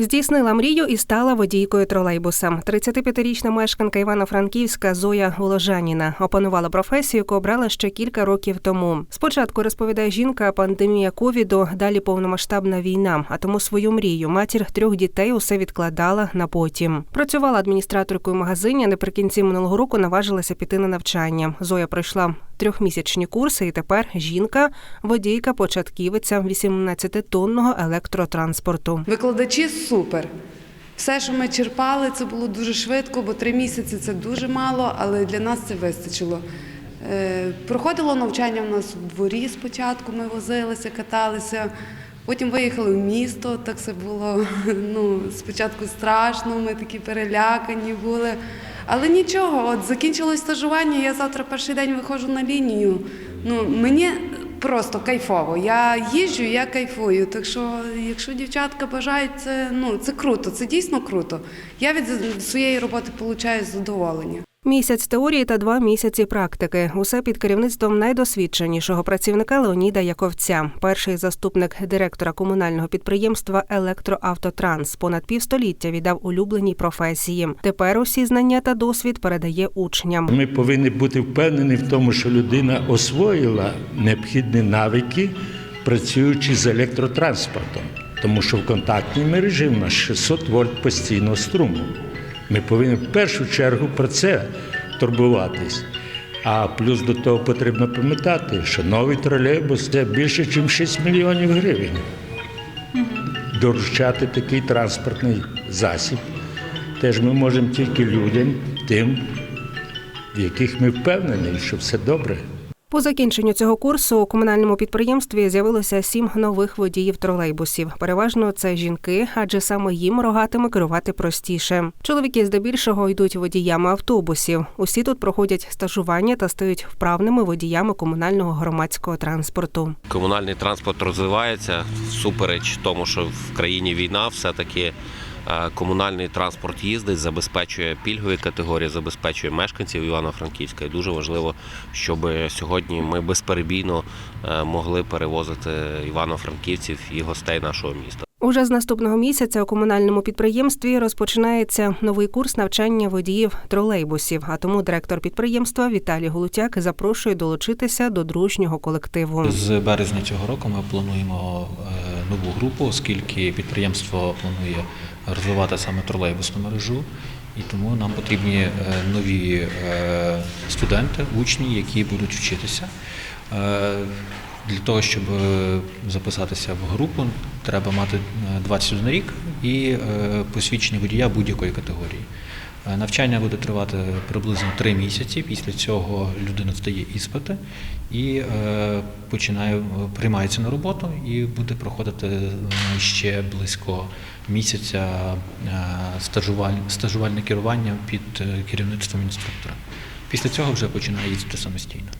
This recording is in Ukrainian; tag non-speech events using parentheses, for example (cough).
Здійснила мрію і стала водійкою тролейбуса. 35-річна мешканка Івано-Франківська Зоя Воложаніна опанувала професію, яку обрала ще кілька років тому. Спочатку розповідає жінка, пандемія ковіду, далі повномасштабна війна. А тому свою мрію матір трьох дітей усе відкладала на потім. Працювала адміністраторкою магазині. Наприкінці минулого року наважилася піти на навчання. Зоя пройшла трьохмісячні курси, і тепер жінка водійка початківиця 18-тонного електротранспорту. Викладачі супер. Все, що ми черпали, це було дуже швидко, бо три місяці це дуже мало, але для нас це вистачило. Е, Проходило навчання в нас у дворі спочатку, ми возилися, каталися. Потім виїхали в місто, так це було (laughs) ну, спочатку страшно, ми такі перелякані були. Але нічого, от закінчилось стажування, я завтра перший день виходжу на лінію. Ну, мені просто кайфово. Я їжджу, я кайфую. Так що, якщо дівчатка бажають, це, ну, це круто, це дійсно круто. Я від своєї роботи отримую задоволення. Місяць теорії та два місяці практики. Усе під керівництвом найдосвідченішого працівника Леоніда Яковця, перший заступник директора комунального підприємства Електроавтотранс. Понад півстоліття віддав улюбленій професії. Тепер усі знання та досвід передає учням. Ми повинні бути впевнені в тому, що людина освоїла необхідні навики, працюючи з електротранспортом, тому що в контактній мережі в нас 600 вольт постійного струму. Ми повинні в першу чергу про це турбуватись. А плюс до того потрібно пам'ятати, що новий тролейбус це більше, ніж 6 мільйонів гривень. Доручати такий транспортний засіб теж ми можемо тільки людям, тим, в яких ми впевнені, що все добре. По закінченню цього курсу у комунальному підприємстві з'явилося сім нових водіїв тролейбусів. Переважно це жінки, адже саме їм рогатими керувати простіше. Чоловіки здебільшого йдуть водіями автобусів. Усі тут проходять стажування та стають вправними водіями комунального громадського транспорту. Комунальний транспорт розвивається супереч тому, що в країні війна, все-таки е, комунальний транспорт їздить, забезпечує пільгові категорії, забезпечує мешканців Івано-Франківська. І дуже важливо, щоб сьогодні ми безперебійно е, могли перевозити івано-франківців і гостей нашого міста. Уже з наступного місяця у комунальному підприємстві розпочинається новий курс навчання водіїв тролейбусів. А тому директор підприємства Віталій Голутяк запрошує долучитися до дружнього колективу. З березня цього року ми плануємо е, нову групу, оскільки підприємство планує розвивати саме тролейбусну мережу. І тому нам потрібні е, нові е, студенти, учні, які будуть вчитися. Е, Для того, щоб е, записатися в групу, треба мати е, 21 рік і е, посвідчення водія будь-якої категорії. Е, Навчання буде тривати приблизно три місяці. Після цього людина здає іспити і е, починає е, приймається на роботу і буде проходити е, ще близько місяця е, стажувальне керування під е, керівництвом інструктора. Після цього вже починає їздити самостійно.